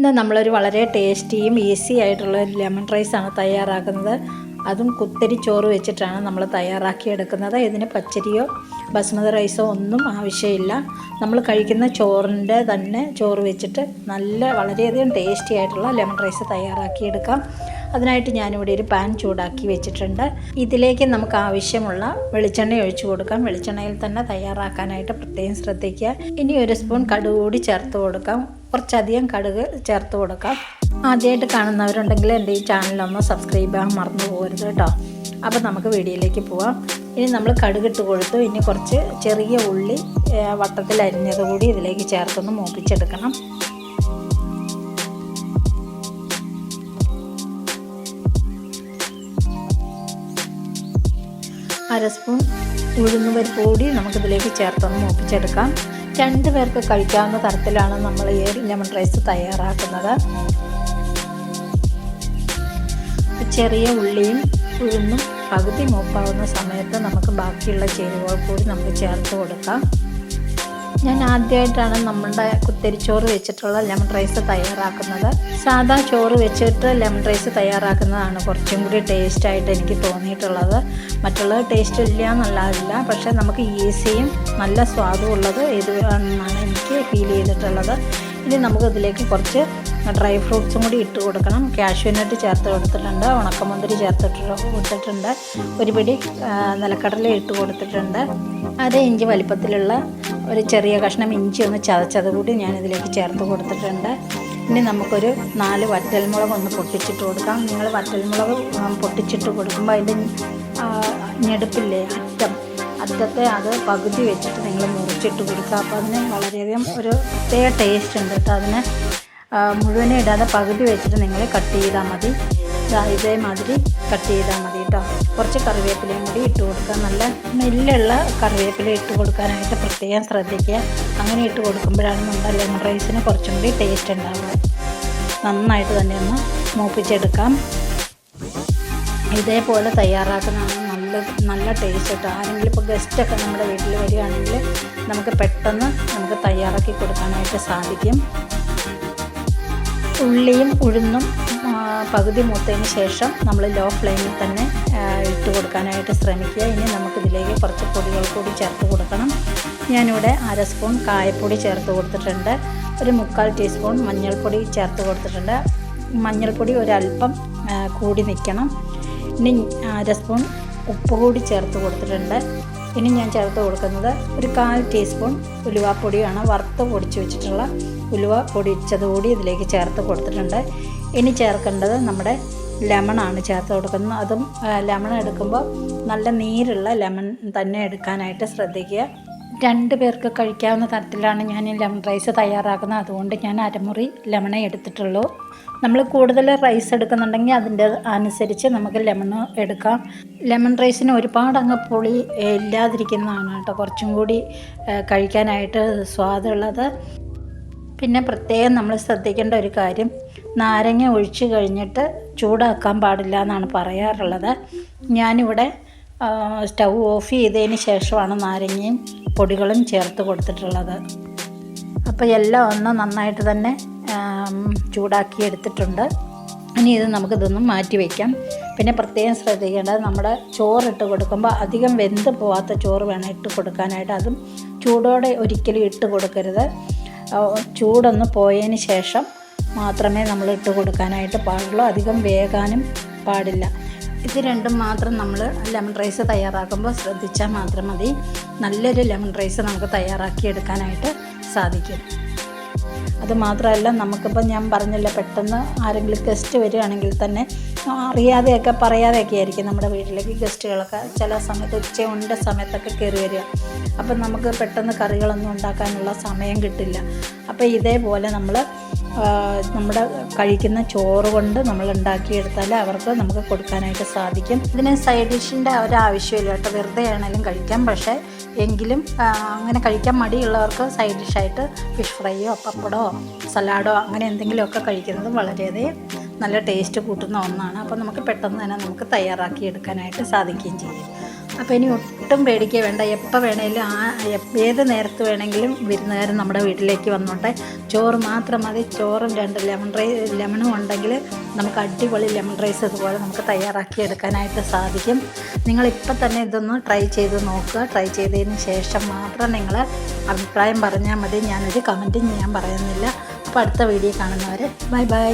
ഇന്ന് നമ്മളൊരു വളരെ ടേസ്റ്റിയും ഈസി ആയിട്ടുള്ള ഒരു ലെമൺ റൈസാണ് തയ്യാറാക്കുന്നത്. അതും കുത്തരി ചോറ് വെച്ചിട്ടാണ് നമ്മൾ തയ്യാറാക്കിയെടുക്കുന്നത്. ഇതിന് പച്ചരിയോ ബസ്മതി റൈസോ ഒന്നും ആവശ്യമില്ല. നമ്മൾ കഴിക്കുന്ന ചോറിന്റെ തന്നെ ചോറ് വെച്ചിട്ട് നല്ല വളരെയധികം ടേസ്റ്റി ആയിട്ടുള്ള ലെമൺ റൈസ് തയ്യാറാക്കിയെടുക്കാം. അതിനായിട്ട് ഞാനിവിടെ ഒരു പാൻ ചൂടാക്കി വെച്ചിട്ടുണ്ട്. ഇതിലേക്ക് നമുക്ക് ആവശ്യമുള്ള വെളിച്ചെണ്ണ ഒഴിച്ചു കൊടുക്കാം. വെളിച്ചെണ്ണയിൽ തന്നെ തയ്യാറാക്കാനായിട്ട് പ്രത്യേകം ശ്രദ്ധിക്കുക. ഇനി ഒരു സ്പൂൺ കടുക് കൂടി ചേർത്ത് കൊടുക്കാം. കുറച്ചധികം കടുക് ചേർത്ത് കൊടുക്കാം. ആദ്യമായിട്ട് കാണുന്നവരുണ്ടെങ്കിൽ എന്റെ ഈ ചാനലൊന്ന് സബ്സ്ക്രൈബ് ചെയ്യാൻ മറന്നു പോകരുത് കേട്ടോ. അപ്പോൾ നമുക്ക് വീഡിയോയിലേക്ക് പോവാം. ഇനി നമ്മൾ കടുകിട്ട് കൊടുത്തു. ഇനി കുറച്ച് ചെറിയ ഉള്ളി വട്ടത്തിൽ അരിഞ്ഞത് കൂടി ഇതിലേക്ക് ചേർത്തൊന്ന് മൂപ്പിച്ചെടുക്കണം. അര സ്പൂൺ ഉഴുന്നുപരിപ്പ് കൂടി നമുക്കിതിലേക്ക് ചേർത്തൊന്ന് മൂപ്പിച്ചെടുക്കാം. രണ്ട് പേർക്ക് കഴിക്കാവുന്ന തരത്തിലാണ് നമ്മൾ ഈ ലെമൺ റൈസ് തയ്യാറാക്കുന്നത്. ചെറിയ ഉള്ളിയും ഉഴുന്നും പകുതി മൂപ്പാവുന്ന സമയത്ത് നമുക്ക് ബാക്കിയുള്ള ചേരുവകൾ കൂടി നമുക്ക് ചേർത്ത് കൊടുക്കാം. ഞാൻ ആദ്യമായിട്ടാണ് നമ്മളുടെ കുത്തരിച്ചോറ് വെച്ചിട്ടുള്ള ലെമൺ റൈസ് തയ്യാറാക്കുന്നത്. സാധാ ചോറ് വെച്ചിട്ട് ലെമൺ റൈസ് തയ്യാറാക്കുന്നതാണ് കുറച്ചും കൂടി ടേസ്റ്റായിട്ട് എനിക്ക് തോന്നിയിട്ടുള്ളത്. മറ്റുള്ളത് ടേസ്റ്റ് ഇല്ല എന്നുള്ളതല്ല പക്ഷേ നമുക്ക് ഈസിയും നല്ല സ്വാദും ഉള്ളത് എന്നാണ് എനിക്ക് ഫീൽ ചെയ്തിട്ടുള്ളത്. ഇനി നമുക്ക് ഇതിലേക്ക് കുറച്ച് ഡ്രൈ ഫ്രൂട്ട്സും കൂടി ഇട്ട് കൊടുക്കണം. കാഷ്യൂനട്ട് ചേർത്ത് കൊടുത്തിട്ടുണ്ട്. ഉണക്കമുന്തിരി ചേർത്തിട്ട് കൊടുത്തിട്ടുണ്ട്. ഒരു പിടി നിലക്കടല ഇട്ട് കൊടുത്തിട്ടുണ്ട്. അര ഇഞ്ച് വലിപ്പത്തിലുള്ള ഒരു ചെറിയ കഷ്ണം ഇഞ്ചി ഒന്ന് ചതച്ചത് കൂടി ഞാൻ ഇതിലേക്ക് ചേർത്ത് കൊടുത്തിട്ടുണ്ട്. ഇനി നമുക്കൊരു നാല് വറ്റൽമുളക് ഒന്ന് പൊട്ടിച്ചിട്ട് കൊടുക്കാം. നിങ്ങൾ വറ്റൽമുളക് പൊട്ടിച്ചിട്ട് കൊടുക്കുമ്പോൾ അതിന്റെ ഞെടുപ്പില്ലേ അറ്റം അറ്റത്തെ അത് പകുതി വെച്ചിട്ട് നിങ്ങൾ മുറിച്ചിട്ട് കൊടുക്കുക. അപ്പോൾ അതിന് വളരെയധികം ഒരു പ്രത്യേക ടേസ്റ്റ് ഉണ്ട് കേട്ടോ. അതിന് മുഴുവനും ഇടാതെ പകുതി വെച്ചിട്ട് നിങ്ങൾ കട്ട് ചെയ്താൽ മതി. ഇതേമാതിരി കട്ട് ചെയ്താൽ മതി കേട്ടോ കുറച്ച് കറിവേപ്പിലയും കൂടി ഇട്ട് കൊടുക്കുക. നല്ല നെല്ലുള്ള കറിവേപ്പില ഇട്ട് കൊടുക്കാനായിട്ട് പ്രത്യേകം ശ്രദ്ധിക്കുക. അങ്ങനെ ഇട്ട് കൊടുക്കുമ്പോഴാണ് നമ്മുടെ ലെമൺ റൈസിന് കുറച്ചും കൂടി ടേസ്റ്റ് ഉണ്ടാവുക. നന്നായിട്ട് തന്നെ ഒന്ന് മൂപ്പിച്ചെടുക്കാം. ഇതേപോലെ തയ്യാറാക്കുന്നതാണ് നല്ല നല്ല ടേസ്റ്റ് കേട്ടോ ആരെങ്കിലും ഇപ്പോൾ ഗസ്റ്റൊക്കെ നമ്മുടെ വീട്ടിൽ വരികയാണെങ്കിൽ നമുക്ക് പെട്ടെന്ന് നമുക്ക് തയ്യാറാക്കി കൊടുക്കാനായിട്ട് സാധിക്കും. ഉള്ളിയും ഉഴുന്നും പകുതി മൂത്തതിന് ശേഷം നമ്മൾ ലോ ഫ്ലെയിമിൽ തന്നെ ഇട്ട് കൊടുക്കാനായിട്ട് ശ്രമിക്കുക. ഇനി നമുക്കിതിലേക്ക് കുറച്ച് പൊടികൾ കൂടി ചേർത്ത് കൊടുക്കണം. ഞാനിവിടെ അര സ്പൂൺ കായപ്പൊടി ചേർത്ത് കൊടുത്തിട്ടുണ്ട്. ഒരു മുക്കാൽ ടീസ്പൂൺ മഞ്ഞൾപ്പൊടി ചേർത്ത് കൊടുത്തിട്ടുണ്ട്. മഞ്ഞൾപ്പൊടി ഒരല്പം കൂടി നിൽക്കണം. ഇനി അര സ്പൂൺ ഉപ്പ് കൂടി ചേർത്ത് കൊടുത്തിട്ടുണ്ട്. ഇനി ഞാൻ ചേർത്ത് കൊടുക്കുന്നത് ഒരു കാൽ ടീസ്പൂൺ ഉലുവാപ്പൊടിയാണ്. വറുത്ത് പൊടിച്ച് വെച്ചിട്ടുള്ള ഉലുവ പൊടിച്ചതുകൂടി ഇതിലേക്ക് ചേർത്ത് കൊടുത്തിട്ടുണ്ട്. ഇനി ചേർക്കേണ്ടത് നമ്മുടെ ലെമണാണ് ചേർത്ത് കൊടുക്കുന്നത്. അതും ലെമൺ എടുക്കുമ്പോൾ നല്ല നീരുള്ള ലെമൺ തന്നെ എടുക്കാനായിട്ട് ശ്രദ്ധിക്കുക. രണ്ട് പേർക്ക് കഴിക്കാവുന്ന തരത്തിലാണ് ഞാൻ ലെമൺ റൈസ് തയ്യാറാക്കുന്നത്. അതുകൊണ്ട് ഞാൻ അരമുറി ലെമണേ എടുത്തിട്ടുള്ളൂ. നമ്മൾ കൂടുതൽ റൈസ് എടുക്കുന്നുണ്ടെങ്കിൽ അതിന്റെ അനുസരിച്ച് നമുക്ക് ലെമൺ എടുക്കാം. ലെമൺ റൈസിന് ഒരുപാട് അങ്ങ് പുളി ഇല്ലാതിരിക്കുന്നതാണ് കേട്ടോ. കുറച്ചും കൂടി കഴിക്കാനായിട്ട് സ്വാദുള്ളത്. പിന്നെ പ്രത്യേകം നമ്മൾ ശ്രദ്ധിക്കേണ്ട ഒരു കാര്യം നാരങ്ങ ഒഴിച്ചു കഴിഞ്ഞിട്ട് ചൂടാക്കാൻ പാടില്ല എന്നാണ് പറയാറുള്ളത്. ഞാനിവിടെ സ്റ്റൗ ഓഫ് ചെയ്തതിന് ശേഷമാണ് നാരങ്ങയും പൊടികളും ചേർത്ത് കൊടുത്തിട്ടുള്ളത്. അപ്പോൾ എല്ലാം ഒന്ന് നന്നായിട്ട് തന്നെ ചൂടാക്കി എടുത്തിട്ടുണ്ട്. ഇനി ഇത് നമുക്കിതൊന്നും മാറ്റി വയ്ക്കാം പിന്നെ പ്രത്യേകം ശ്രദ്ധിക്കേണ്ടത് നമ്മുടെ ചോറിട്ട് കൊടുക്കുമ്പോൾ അധികം വെന്ത് പോവാത്ത ചോറ് വേണം ഇട്ട് കൊടുക്കാനായിട്ട്. അതും ചൂടോടെ ഒരിക്കലും ഇട്ട് കൊടുക്കരുത്. ചൂടൊന്ന് പോയതിന് ശേഷം മാത്രമേ നമ്മൾ ഇട്ട് കൊടുക്കാനായിട്ട് പാടുള്ളൂ. അധികം വേകാനും പാടില്ല. ഇത് രണ്ടും മാത്രം നമ്മൾ ലെമൺ റൈസ് തയ്യാറാക്കുമ്പോൾ ശ്രദ്ധിച്ചാൽ മാത്രം മതി. നല്ലൊരു ലെമൺ റൈസ് നമുക്ക് തയ്യാറാക്കി എടുക്കാനായിട്ട് സാധിക്കും. അതുമാത്രമല്ല നമുക്കിപ്പോൾ ഞാൻ പറഞ്ഞില്ല പെട്ടെന്ന് ആരെങ്കിലും ഗസ്റ്റ് വരികയാണെങ്കിൽ തന്നെ അറിയാതെയൊക്കെ പറയാതെയൊക്കെ ആയിരിക്കും നമ്മുടെ വീട്ടിലേക്ക് ഗസ്റ്റുകളൊക്കെ ചില സമയത്ത് ഉച്ചയുണ്ട സമയത്തൊക്കെ കയറി വരിക. അപ്പം നമുക്ക് പെട്ടെന്ന് കറികളൊന്നും ഉണ്ടാക്കാനുള്ള സമയം കിട്ടില്ല. അപ്പോൾ ഇതേപോലെ നമ്മൾ നമ്മുടെ കഴിക്കുന്ന ചോറ് കൊണ്ട് നമ്മൾ ഉണ്ടാക്കിയെടുത്താൽ അവർക്ക് നമുക്ക് കൊടുക്കാനായിട്ട് സാധിക്കും. ഇതിന് സൈഡ് ഡിഷിന്റെ ഒരു ആവശ്യമില്ല കേട്ടോ. വെറുതെ ആണെങ്കിലും കഴിക്കാം. പക്ഷേ എങ്കിലും അങ്ങനെ കഴിക്കാൻ മടിയുള്ളവർക്ക് സൈഡ് ഡിഷായിട്ട് ഫിഷ് ഫ്രൈയോ പപ്പടമോ സലാഡോ അങ്ങനെ എന്തെങ്കിലുമൊക്കെ കഴിക്കുന്നത് വളരെയധികം നല്ല ടേസ്റ്റ് കൂട്ടുന്ന ഒന്നാണ്. അപ്പോൾ നമുക്ക് പെട്ടെന്ന് തന്നെ നമുക്ക് തയ്യാറാക്കി എടുക്കാനായിട്ട് സാധിക്കുകയും ചെയ്യും. അപ്പോൾ ഇനി ഒട്ടും പേടിക്കുക വേണ്ട. എപ്പോൾ വേണമെങ്കിലും ആ ഏത് നേരത്ത് വേണമെങ്കിലും വിരുന്നുകാരൻ നമ്മുടെ വീട്ടിലേക്ക് വന്നോട്ടെ. ചോറ് മാത്രം മതി. ചോറും രണ്ട് ലെമൺ റൈ ലെമണും ഉണ്ടെങ്കിൽ നമുക്ക് അടിപൊളി ലെമൺ റൈസ് അതുപോലെ നമുക്ക് തയ്യാറാക്കി എടുക്കാനായിട്ട് സാധിക്കും. നിങ്ങളിപ്പോൾ തന്നെ ഇതൊന്ന് ട്രൈ ചെയ്ത് നോക്കുക. ട്രൈ ചെയ്തതിന് ശേഷം മാത്രം നിങ്ങൾ അഭിപ്രായം പറഞ്ഞാൽ മതി. ഞാനൊരു കമന്റും ഞാൻ പറയുന്നില്ല. അപ്പോൾ അടുത്ത വീഡിയോ കാണുന്നവരെ ബൈ ബൈ.